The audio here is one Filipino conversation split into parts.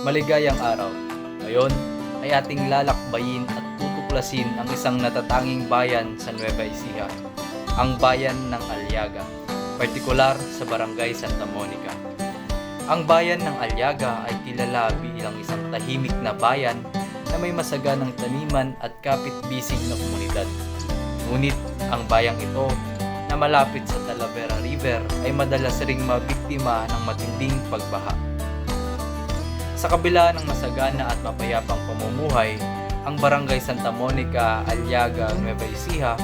Maligayang araw. Ngayon ay ating lalakbayin at tutuklasin ang isang natatanging bayan sa Nueva Ecija, ang bayan ng Aliaga, partikular sa Barangay Santa Monica. Ang bayan ng Aliaga ay kilala bilang isang tahimik na bayan na may masaganang taniman at kapit-bisig na komunidad. Ngunit ang bayang ito na malapit sa Talavera River ay madalas ring mabiktima ng matinding pagbaha. Sa kabila ng masagana at mapayapang pamumuhay, ang Barangay Santa Monica, Aliaga, Nueva Ecija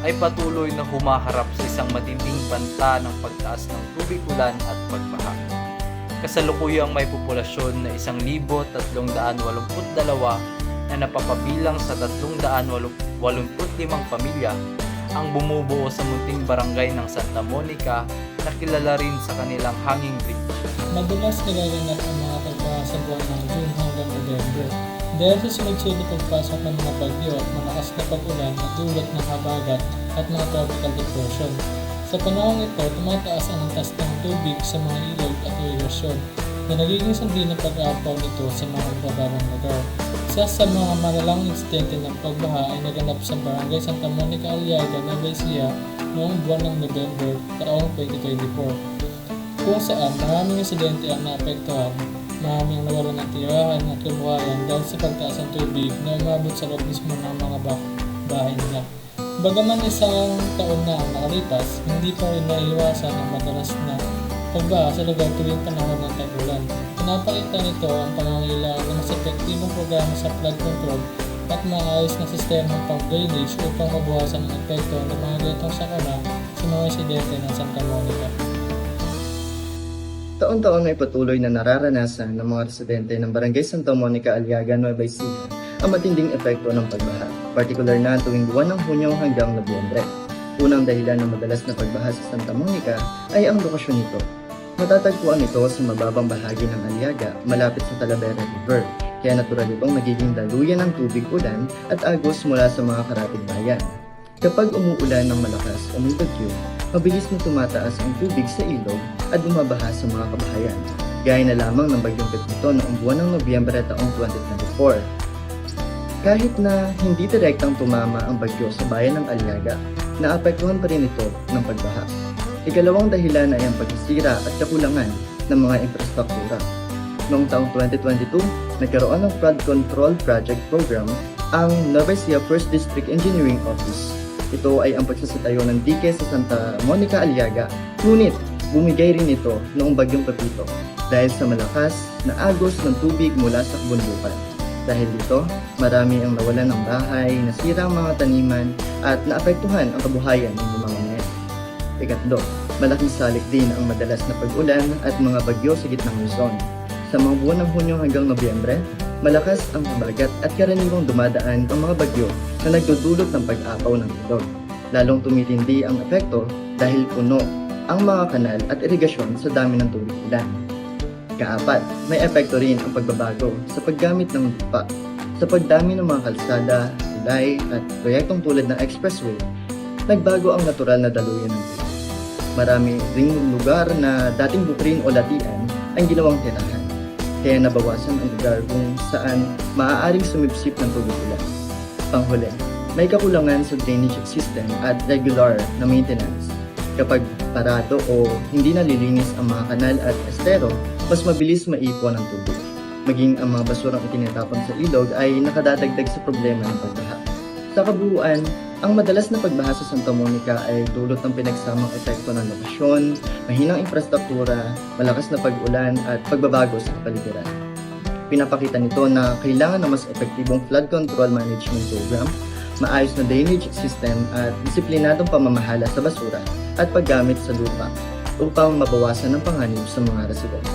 ay patuloy na humaharap sa isang matinding banta ng pagtaas ng tubig ulan at pagbaha. Kasalukuyang may populasyon na 1,382 na napapabilang sa 385 pamilya ang bumubuo sa munting barangay ng Santa Monica na kilala rin sa kanilang hanging bridge. Madalas nagaganap ang mga pagbaha sa buwan ng June hanggang November. Dahil sa sunod-sunod pagpasok ng mga bagyo at malakas na pag-ulan na dulot ng habagat at mga tropical depression. Sa panahon ito, tumataas ang antas ng tubig sa mga ilog at irigasyon na nagiging sandi ng pag-aapaw nito sa mga bababang lugar. Isa sa mga malalang insidente ng pagbaha ay naganap sa Barangay Santa Monica Aliaga, Nueva Ecija noong buwan ng November taong 2024 kung saan maraming residente ang naapektuhan, maraming nawalan ng tirahan at kabuhayan dahil sa pagtaas ng tubig na umabot sa loob mismo ng mga bah- bahay nila. Bagaman isang taon na ang nakalipas, hindi pa rin naiwasan ang madalas na pagbaha sa lugar tuwing panahon ng tag-ulan. Pinapakita nito ang pangangailangan ng mas epektibong programa sa flood control at maayos na sistema pang drainage upang mabuhasan ang epekto ng mga ganitong sakuna sa mga residente ng Santa Monica. Taon-taon ay patuloy na nararanasan ng mga residente ng Barangay Santa Monica, Aliaga, Nueva Ecija ang matinding epekto ng pagbaha, partikular na tuwing buwan ng Hunyo hanggang Nobyembre. Unang dahilan ng madalas na pagbaha sa Santa Monica ay ang lokasyon nito. Matatagpuan ito sa mababang bahagi ng Aliaga malapit sa Talavera River, kaya natural itong nagiging daluyan ng tubig ulan at agos mula sa mga karatig bayan. Kapag umuulan ng malakas o may bagyo, mabilis na tumataas ang tubig sa ilog at bumabaha sa mga kabahayan. Gaya na lamang ng bagyong Pepito noong buwan ng Nobyembre taong 2024. Kahit na hindi direktang tumama ang bagyo sa bayan ng Aliaga, naapektuhan pa rin ito ng pagbaha. Ikalawang dahilan ay ang pagsisira at kakulangan ng mga infrastruktura. Noong taong 2022, nagkaroon ng flood control project program ang Nueva First District Engineering Office. Ito ay ang pagsasatayo ng dike sa Santa Monica Aliaga, ngunit bumigay rin ito noong bagyong Pepito dahil sa malakas na agos ng tubig mula sa kabundukan. Dahil dito, marami ang nawalan ng bahay, nasira ang mga taniman, at naapektuhan ang kabuhayan ng mamamayan. Ikatlo, malaking salik din ang madalas na pag-ulan at mga bagyo sa gitnang Luzon. Sa mga buwan ng Hunyo hanggang Nobyembre, malakas ang habagat at karaniwang dumadaan ang mga bagyo na nagdudulot ng pag-apaw ng ilog. Lalong tumitindi ang epekto dahil puno ang mga kanal at irigasyon sa dami ng tubig ulan. Kaapat, may epekto rin ang pagbabago sa paggamit ng lupa. Sa pagdami ng mga kalsada, tulay at proyektong tulad ng expressway, nagbago ang natural na daluyan ng tubig. Marami ring lugar na dating bukrin o latian ang ginawang tirahan. Kaya nabawasan ang lugar kung saan maaaring sumipsip ng tubig ulan. Panghuli, may kakulangan sa drainage system at regular na maintenance. Kapag parado o hindi nalilinis ang mga kanal at estero, mas mabilis maipon ang tubig. Maging ang mga basurang itinatapon sa ilog ay nakadadagdag sa problema ng pagbaha. Sa kabuuan, ang madalas na pagbaha sa Santa Monica ay dulot ng pinagsamang epekto ng lokasyon, mahinang infrastruktura, malakas na pag-ulan at pagbabago sa kapaligiran. Pinapakita nito na kailangan ng mas epektibong flood control management program, maayos na drainage system at disiplinadong pamamahala sa basura at paggamit sa lupa upang mabawasan ang panganib sa mga residente.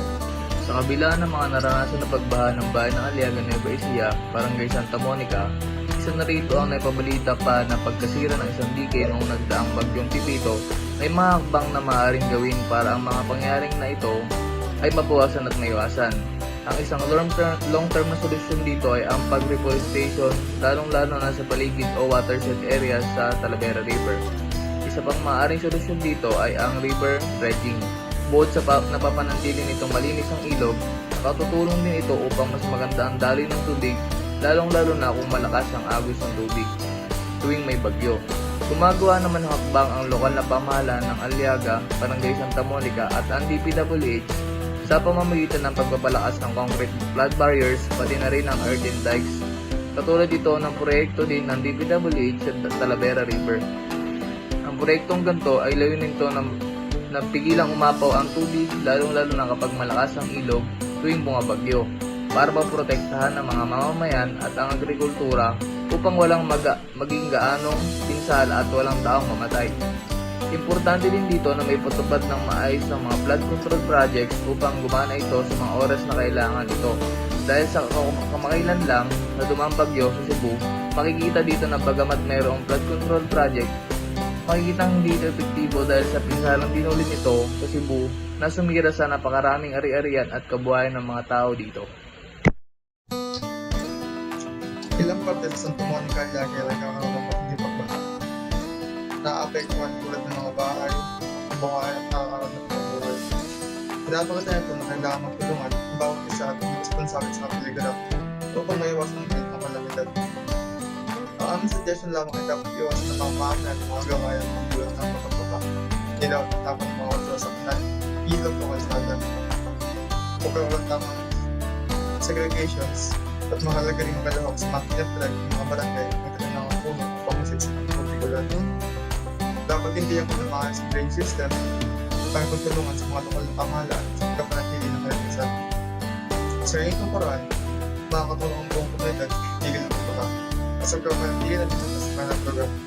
Sa kabila ng mga naranasan na pagbaha ng bayan ng Aliaga Nueva Ecija, Barangay Santa Monica, isa na rito ang naipabalita pa na pagkasira ng isang dike noong nagdaang bagyong Pipito ay mga hakbang na maaaring gawin para ang mga pangyaring na ito ay mabawasan at maiwasan. Ang isang long-term, long-term na solusyon dito ay ang pag-reforestation, lalong-lalo na sa paligid o watershed areas sa Talavera River. Isa pang maaaring solusyon dito ay ang river dredging. Bukod sa pa- napapanatili nitong malinis ang ilog, nakatutulong din ito upang mas maganda ang daloy ng tubig, lalong-lalo na kung malakas ang agos ng tubig tuwing may bagyo. Gumagawa naman ng hakbang ang lokal na pamahalaan ng Aliaga, Barangay Santa Monica at ang DPWH sa pamamagitan ng pagpapalakas ng concrete flood barriers pati na rin ang earthen dikes. Katulad ito ng proyekto din ng DPWH sa Talavera River. Ang proyektong ganito ay layunin ito ng na pigilang umapaw ang tubig lalong-lalo na kapag malakas ang ilog tuwing bumabagyo para maprotektahan ang mga mamamayan at ang agrikultura upang walang maga, maging gaanong pinsala at walang taong mamatay. Importante din dito na may patupad ng maayos ng mga flood control projects upang gumana ito sa mga oras na kailangan ito. Dahil sa kam- kamakailan lang na dumambagyo sa Cebu, makikita dito na bagamat mayroong flood control project, makikita hindi ito epektibo dahil sa pinsalang dinulin ito sa Cebu na sumira sa napakaraming ari-arian at kabuhayan ng mga tao dito. Ilang sa Santa Monica ay lagi ay nagkakaroon ng matinding pagbaha. Naapektuhan tulad ng mga bahay, buhay at nakakaroon ng pagbuhay. Pinapakita ito na kailangan magtulungan ang bawat isa at ang responsable sa kapiligiran upang maiwasan ang ng kalamidad. Ang aming suggestion lamang ay dapat iwasan ng mga mahal at mga gawain ng bulan ng pagpapaka. Ilaw at tapon ng mga otro sa kanan, ilog o kalsada. Pagkaroon tamang segregations at mahalaga rin magalahok sa mga pinaplag ng mga barangay na kanilang mga puno upang masiksi ang pagpigulan. Dapat hindi ang mga sa drain system para pagtulungan sa mga lokal na pamahalaan sa pagkapanatili ng kalinisan. Sa ganitong paraan, makakatulong ang buong komunidad. Tigil ng pagpaka at sa pagkapanatili ng sa mga program